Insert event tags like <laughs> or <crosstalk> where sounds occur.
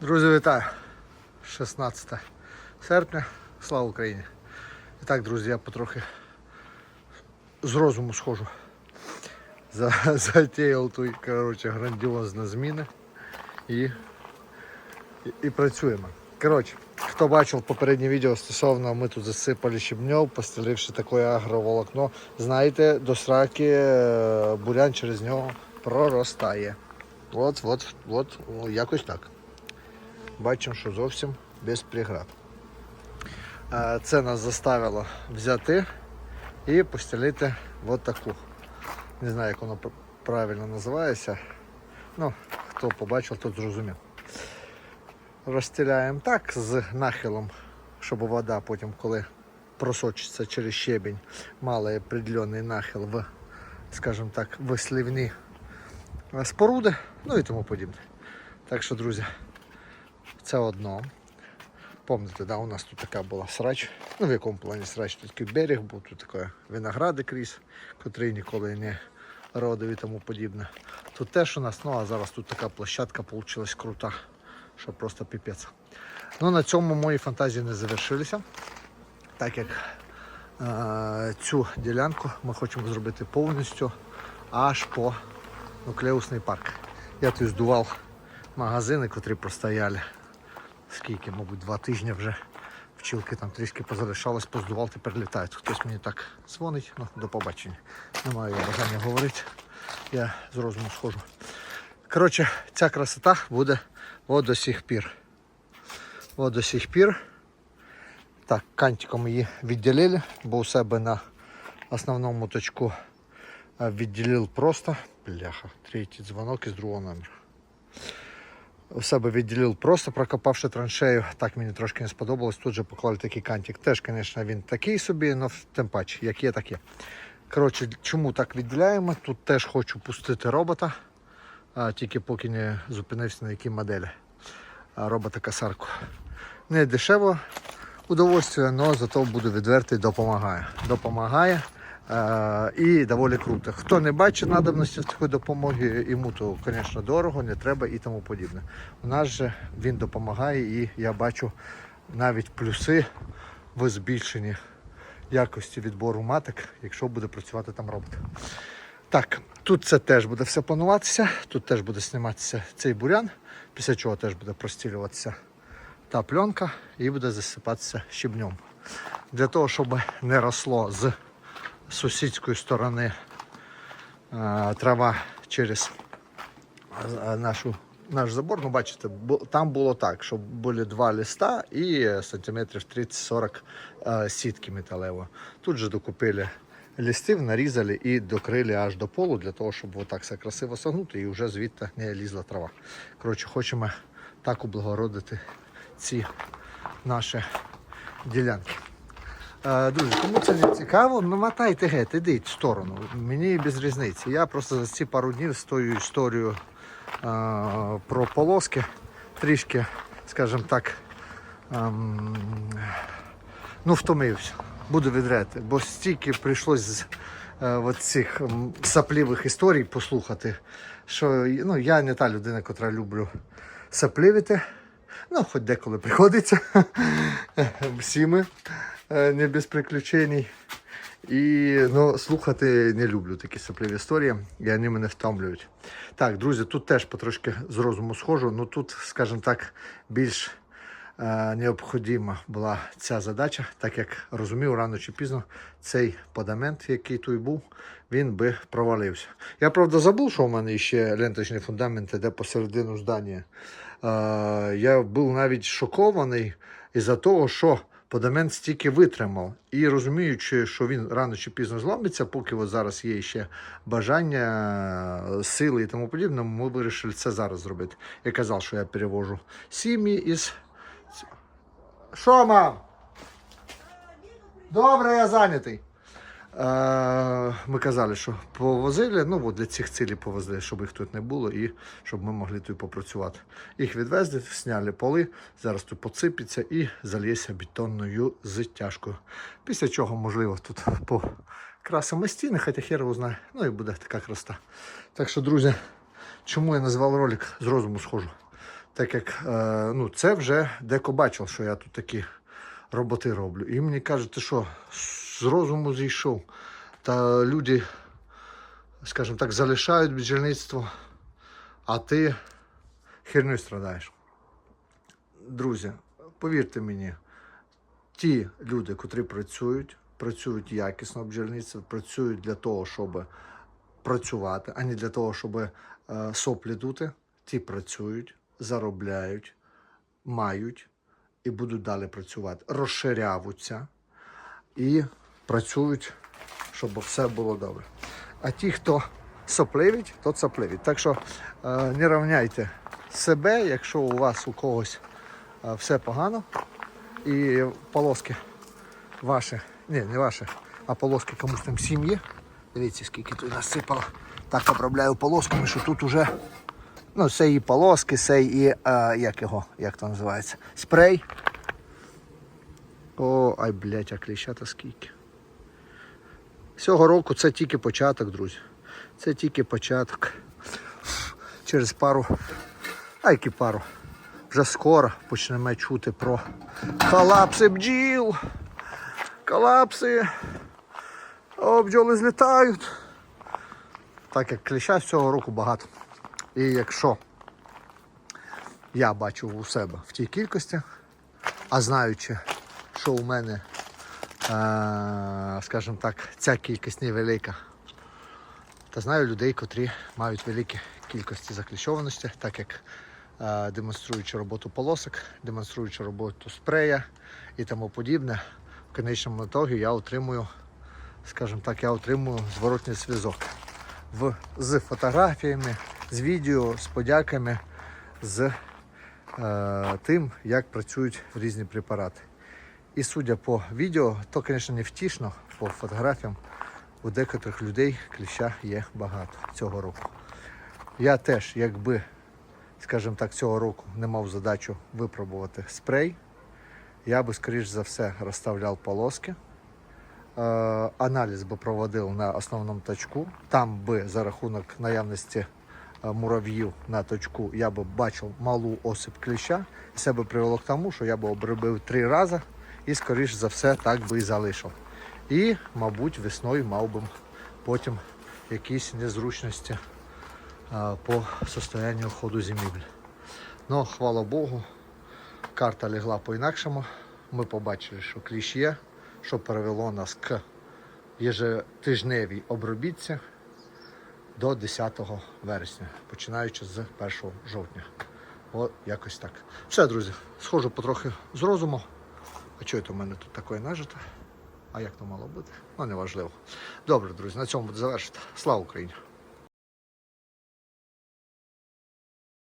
Друзі, вітаю! 16 серпня. Слава Україні! І так, друзі, я потрохи з розуму схожу. За, затіяв тут, коротше, грандіозні зміни і, і, і працюємо. Коротше, хто бачив попереднє відео стосовно, ми тут засипали щебньов, постеливши таке агроволокно, знаєте, до сраки е, бурян через нього проростає. От, от, от, якось так. Бачимо, що зовсім без преград. Е, Це нас заставило взяти і постелити от таку. Не знаю, як воно правильно називається. Ну, хто побачив, тот зрозумів. Розстеляємо так з нахилом, щоб вода потім, коли просочиться через щебінь, мала определенний нахил в, скажімо так, в слівні е, споруди, ну і тому подібне. Так що, друзі, це одно. Помните, да, у нас тут така була срач. Ну, в якому плані срач? Тут такий берег був, тут така виногради крізь, котрий ніколи не родив і тому подібне. Тут теж у нас, ну а зараз тут така площадка вийшла крута, що просто піпець. Ну, на цьому мої фантазії не завершилися, так як е, цю ділянку ми хочемо зробити повністю аж по нуклеусний парк. Я тут здував магазини, котрі простояли. Скільки, мабуть, два тижні вже. Пчілки там трішки позалишалось, поздував, тепер літають. Хтось мені так дзвонить, ну, до побачення. Не маю я бажання говорити. Я з розуму схожу. Коротше, ця красота буде от до сих пір. От до сих пір. Так, кантиком її відділили, бо у себе на основному точку е, відділив просто. Бляха, третій дзвонок із другого номера у себе відділив просто прокопавши траншею. Так мені трошки не сподобалось. Тут же поклали такий кантик. Теж, звісно, він такий собі, але тим паче, як є, так є. Коротше, чому так відділяємо? Тут теж хочу пустити робота, а, тільки поки не зупинився на якій моделі. Робота касарку. Не дешево удовольствие, але зато буду відвертий, допомагає. Допомагає. Е, і доволі круто. Хто не бачить надобності такої допомоги, йому то, звісно, дорого, не треба і тому подібне. У нас же він допомагає, і я бачу навіть плюси в збільшенні якості відбору маток, якщо буде працювати там робот. Так, тут це теж буде все плануватися, тут теж буде зніматися цей бурян, після чого теж буде простілюватися та пленка і буде засипатися щебнем. Для того, щоб не росло з сусідської сторони е, трава через е, нашу, наш забор. Ну, бачите, там було так, що були два листа і сантиметрів 30-40 е, сітки металевої. Тут же докупили листів, нарізали і докрили аж до полу для того, щоб отак все красиво согнути і вже звідти не лізла трава. Коротше, хочемо так облагородити ці наші ділянки. Друзі, кому це цікаво, намотайте геть, ідіть в сторону. Мені без різниці. Я просто за ці пару днів з тою історією про полоски трішки, скажімо так, ну, втомився. Буду відрети, бо стільки прийшлось з е, от цих м, саплівих історій послухати, що ну, я не та людина, яка люблю саплівити. Ну, хоч деколи приходиться. <laughs> Всі ми не без приключень. І ну, слухати не люблю такі сапливі історії, і вони мене втомлюють. Так, друзі, тут теж потрошки з розуму схожу. Ну тут, скажімо так, більш е, необхідна була ця задача, так як розумів, рано чи пізно цей подамент, який тут був, він би провалився. Я правда забув, що у мене ще ленточний фундамент іде посередину здання. Е, я був навіть шокований із-за того, що подамент стільки витримав. І розуміючи, що він рано чи пізно зламиться, поки от зараз є ще бажання, сили і тому подібне, ми вирішили це зараз зробити. Я казав, що я перевожу сім'ї із. Що? Добре, я зайнятий. Ми казали, що повозили, ну для цих цілей повезли, щоб їх тут не було і щоб ми могли тут попрацювати. Їх відвезли, зняли поли, зараз тут посипеться і зальється бетонною зтяжкою. Після чого, можливо, тут покрасимо стіни, хоча хер його знає. Ну і буде така краса. Так що, друзі, чому я назвав ролик з розуму схожу? Так як е, ну, це вже деко бачив, що я тут такі роботи роблю. І мені кажуть, що, розуму зійшов. Та люди, скажімо так, залишають бджільництво, а ти херню страдаєш. Друзі, повірте мені, ті люди, котрі працюють, працюють якісно в бджільництві, працюють для того, щоб працювати, а не для того, щоб е, соплі дути, ті працюють, заробляють, мають і будуть далі працювати, розширявуться і працюють, щоб все було добре. А ті, хто сопливить, то сопливить. Так що е, не рівняйте себе, якщо у вас у когось е, все погано, і полоски ваші, ні, не ваші, а полоски комусь там сім'ї. Дивіться, скільки тут насипало. Так обробляю полосками, що тут уже ну, це і полоски, це і е, як його, як то називається, спрей. О, ай, блядь, а кліщата скільки. Цього року це тільки початок, друзі. Це тільки початок. Через пару, а які пару. Вже скоро почнемо чути про колапси бджіл. Колапси. О, бджоли злітають. Так як кліща з цього року багато. І якщо я бачу у себе в тій кількості, а знаючи, що у мене, скажімо так, ця кількість невелика, та знаю людей, котрі мають великі кількості закліщованості, так як демонструючи роботу полосок, демонструючи роботу спрея і тому подібне, в конечному ітогі я отримую, скажімо так, я отримую зворотній зв'язок в, з фотографіями, з відео, з подяками, з е, тим, як працюють різні препарати. І судя по відео, то, звісно, не втішно, по фотографіям у декотрих людей кліща є багато цього року. Я теж, якби, скажімо так, цього року не мав задачу випробувати спрей, я би, скоріш за все, розставляв полоски. Е, Аналіз би проводив на основному точку. Там би за рахунок наявності е, мурав'їв на точку я би бачив малу осип кліща. Це би привело к тому, що я би обробив три рази і, скоріш за все, так би і залишив. І, мабуть, весною мав би потім якісь незручності е, по состоянню ходу зимівлі. Ну, хвала Богу, карта лягла по-інакшому. Ми побачили, що кліщ є, що перевело нас к єжетижневій обробітці до 10 вересня, починаючи з 1 жовтня. О, якось так. Все, друзі, схожу потрохи з розуму. А чого це в мене тут таке нажито? А як то мало бути? Ну, неважливо. Добре, друзі, на цьому буду завершити. Слава Україні!